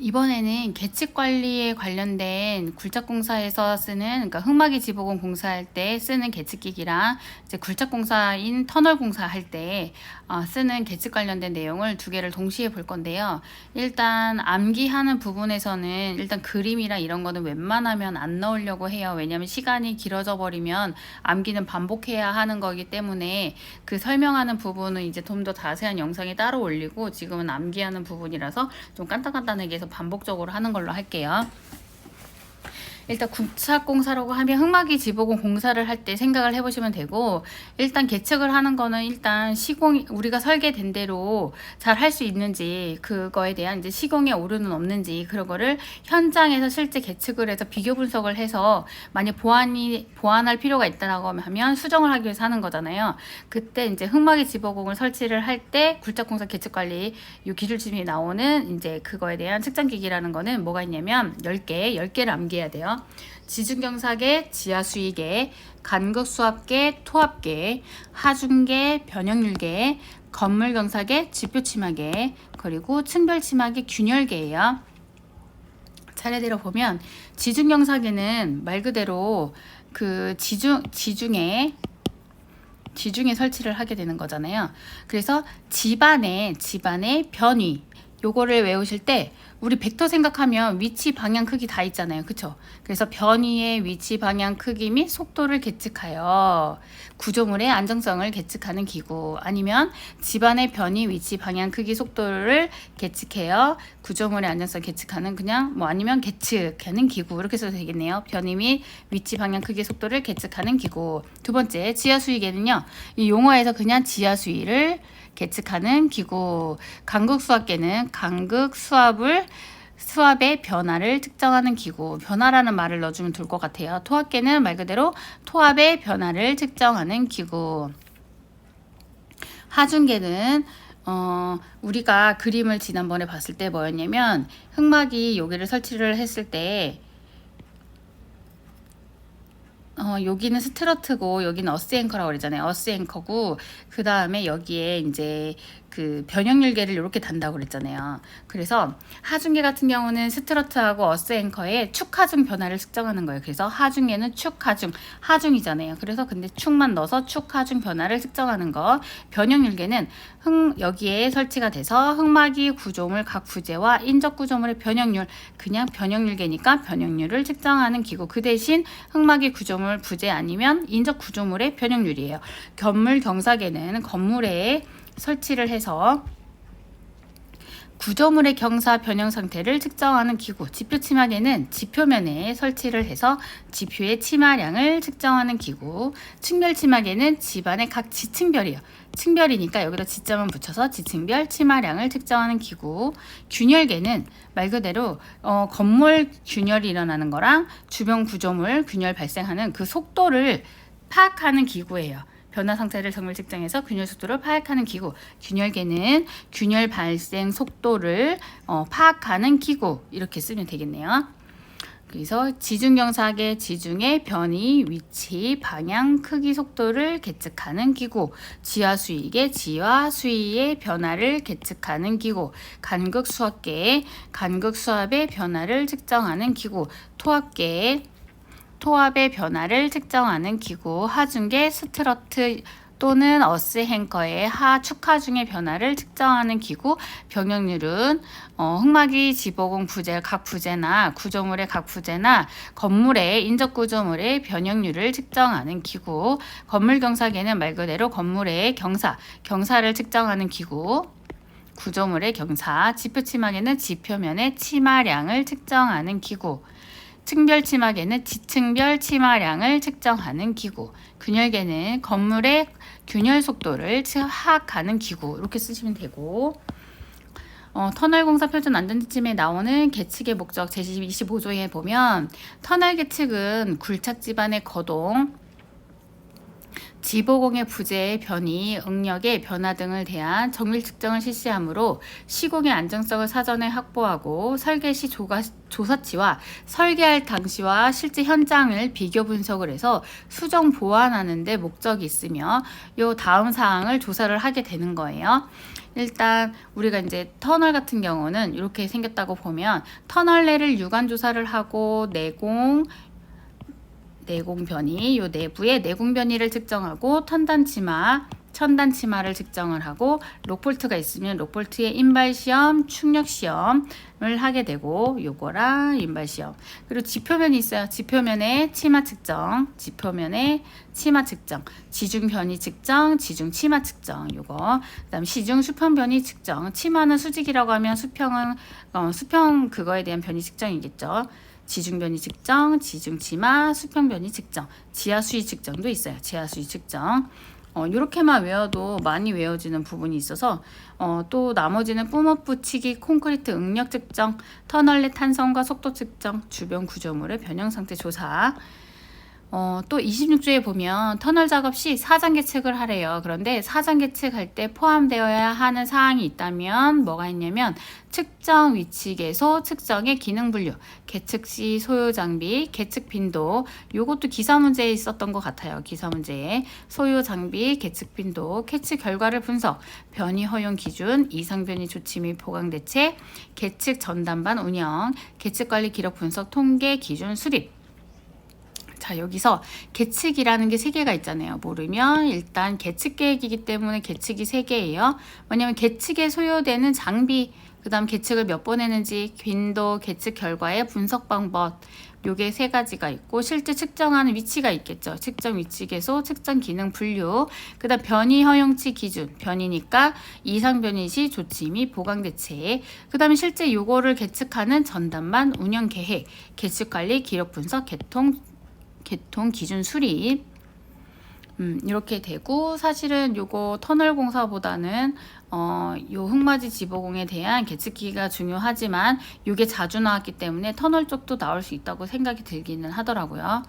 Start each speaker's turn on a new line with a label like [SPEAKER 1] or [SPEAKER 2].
[SPEAKER 1] 이번에는 계측 관리에 관련된 굴착공사에서 쓰는 그러니까 흙막이 지보공 공사할 때 쓰는 계측기기랑 이제 굴착공사인 터널 공사할 때 어, 쓰는 계측 관련된 내용을 두 개를 동시에 볼 건데요. 일단 암기하는 부분에서는 일단 그림이랑 이런 거는 웬만하면 안 넣으려고 해요. 왜냐하면 시간이 길어져 버리면 암기는 반복해야 하는 거기 때문에 그 설명하는 부분은 이제 좀 더 자세한 영상이 따로 올리고 지금은 암기하는 부분이라서 좀 간단간단하게 해서 반복적으로 하는 걸로 할게요. 일단 국착공사라고 하면 흙막이 지보공 공사를 할 때 생각을 해보시면 되고 일단 계측을 하는 거는 일단 시공 우리가 설계된 대로 잘 할 수 있는지 그거에 대한 이제 시공에 오르는 없는지 그런 거를 현장에서 실제 계측을 해서 비교 분석을 해서 만약 보완이 보완할 필요가 있다라고 하면 수정을 하기 위해서 하는 거잖아요. 그때 이제 흙막이 지보공을 설치를 할 때 굴착공사 계측 관리 요 기술집이 나오는 이제 그거에 대한 측정기기라는 거는 뭐가 있냐면 10개, 10개를 암기해야 돼요. 지중경사계, 지하수위계, 간극수압계, 토압계, 하중계, 변형률계, 건물경사계, 지표치마계, 그리고 층별치마계, 균열계예요. 차례대로 보면 지중경사계는 말 그대로 그 지중 지중에 지중에 설치를 하게 되는 거잖아요. 그래서 집안에 집안의 변위 요거를 외우실 때 우리 벡터 생각하면 위치, 방향, 크기 다 있잖아요. 그쵸? 그래서 변위의 위치, 방향, 크기 및 속도를 계측하여 구조물의 안정성을 계측하는 기구 아니면 집안의 변위, 위치, 방향, 크기, 속도를 계측해요. 구조물의 안정성 계측하는 그냥 뭐 아니면 계측하는 기구 이렇게 써도 되겠네요. 변위 및 위치, 방향, 크기, 속도를 계측하는 기구. 두 번째 지하수위계는요. 이 용어에서 그냥 지하수위를 계측하는 기구. 간극수압계는 간극수압을 수압의 변화를 측정하는 기구. 변화라는 말을 넣어주면 될 것 같아요. 토압계는 말 그대로 토압의 변화를 측정하는 기구. 하중계는 어, 우리가 그림을 지난번에 봤을 때 뭐였냐면 흑막이 여기를 설치를 했을 때 어, 여기는 스트러트고 여기는 어스 앵커라고 그러잖아요. 어스 앵커고 그 다음에 여기에 이제 그 변형률계를 이렇게 단다고 그랬잖아요. 그래서 하중계 같은 경우는 스트러트하고 어스 앵커의 축하중 변화를 측정하는 거예요. 그래서 하중계는 축하중 하중이잖아요. 그래서 근데 축만 넣어서 축하중 변화를 측정하는 거. 변형률계는 흙 여기에 설치가 돼서 흙막이 구조물 각 부재와 인적 구조물의 변형률 그냥 변형률계니까 변형률을 측정하는 기구. 그 대신 흙막이 구조물 부재 아니면 인적 구조물의 변형률이에요. 건물 경사계는 건물에 설치를 해서 구조물의 경사 변형 상태를 측정하는 기구. 지표 치마계는 지표면에 설치를 해서 지표의 치마량을 측정하는 기구. 층별 치마계는 집안의 각 지층별이요. 층별이니까 여기다 지점을 붙여서 지층별 치마량을 측정하는 기구. 균열계는 말 그대로 어, 건물 균열이 일어나는 거랑 주변 구조물 균열 발생하는 그 속도를 파악하는 기구예요. 변화 상태를 정밀 측정해서 균열 속도를 파악하는 기구. 균열계는 균열 발생 속도를 어, 파악하는 기구. 이렇게 쓰면 되겠네요. 그래서 지중경사계 지중의 변이, 위치, 방향, 크기, 속도를 계측하는 기구. 지하수위계 지하 수위의 변화를 계측하는 기구. 간극 수압계의 간극 수압의 변화를 측정하는 기구. 토압계의 토압의 변화를 측정하는 기구 하중계 스트러트 또는 어스 행커의 하 축하중의 변화를 측정하는 기구 병역률은 어, 흙막이 지보공 부재 각 부재나 구조물의 각 부재나 건물의 인적 구조물의 변형률을 측정하는 기구 건물 경사계는 말 그대로 건물의 경사 경사를 측정하는 기구 구조물의 경사 지표 치마계는 지표면의 치마량을 측정하는 기구 층별 치마계는 지층별 치마량을 측정하는 기구. 균열계는 건물의 균열 속도를 파악하는 기구. 이렇게 쓰시면 되고. 어, 터널 공사 표준 안전지침에 나오는 계측의 목적 제25조에 보면 터널 계측은 굴착 지반의 거동, 지보공의 부재의 변이, 응력의 변화 등을 대한 정밀 측정을 실시하므로 시공의 안정성을 사전에 확보하고 설계 시 조가, 조사치와 설계할 당시와 실제 현장을 비교 분석을 해서 수정 보완하는 데 목적이 있으며 요 다음 사항을 조사를 하게 되는 거예요. 일단 우리가 이제 터널 같은 경우는 이렇게 생겼다고 보면 터널 내를 유관 조사를 하고 내공 내공 변이 요 내부의 내공 변이를 측정하고 턴단 치마 천단 치마를 측정을 하고 록볼트가 있으면 록볼트의 인발 시험, 충력 시험을 하게 되고 요거랑 인발 시험. 그리고 지표면이 있어요. 지표면에 치마 측정, 지표면에 치마 측정, 지중 변이 측정, 지중 치마 측정 요거. 그다음 시중 수평 변이 측정. 치마는 수직이라고 하면 수평은 어, 수평 그거에 대한 변이 측정이겠죠. 지중 변이 측정, 지중 치마, 수평 변이 측정, 지하 수위 측정도 있어요. 지하 수위 측정. 어, 이렇게만 외워도 많이 외워지는 부분이 있어서 어, 또 나머지는 뿜업 붙이기, 콘크리트 응력 측정, 터널 내 탄성과 속도 측정, 주변 구조물의 변형 상태 조사. 어, 또 26조에 보면 터널 작업 시 사전 계측을 하래요. 그런데 사전 계측할 때 포함되어야 하는 사항이 있다면 뭐가 있냐면 측정 위치 계소, 측정의 기능 분류, 계측 시 소요 장비, 계측 빈도. 요것도 기사 문제에 있었던 것 같아요. 기사 문제에 소요 장비, 계측 빈도, 캐치 결과를 분석, 변이 허용 기준, 이상 변이 조치 및 보강 대책, 계측 전담반 운영, 계측 관리 기록 분석 통계 기준 수립. 자, 여기서 계측이라는 게 세 개가 있잖아요. 모르면 일단 계측 계획이기 때문에 계측이 세 개예요. 뭐냐면 계측에 소요되는 장비, 그 다음 계측을 몇 번 했는지, 빈도, 계측 결과의 분석 방법. 요게 세 가지가 있고 실제 측정하는 위치가 있겠죠. 측정 위치 계소, 측정 기능 분류. 그 다음 변이 허용치 기준. 변이니까 이상 변이 시 조치 및 보강 대책. 그 다음에 실제 요거를 계측하는 전담반 운영 계획, 계측 관리 기록 분석, 개통 개통 기준 수립 음, 이렇게 되고 사실은 요거 터널 공사보다는 어, 요 흑마지 지보공에 대한 계측기가 중요하지만 요게 자주 나왔기 때문에 터널 쪽도 나올 수 있다고 생각이 들기는 하더라고요.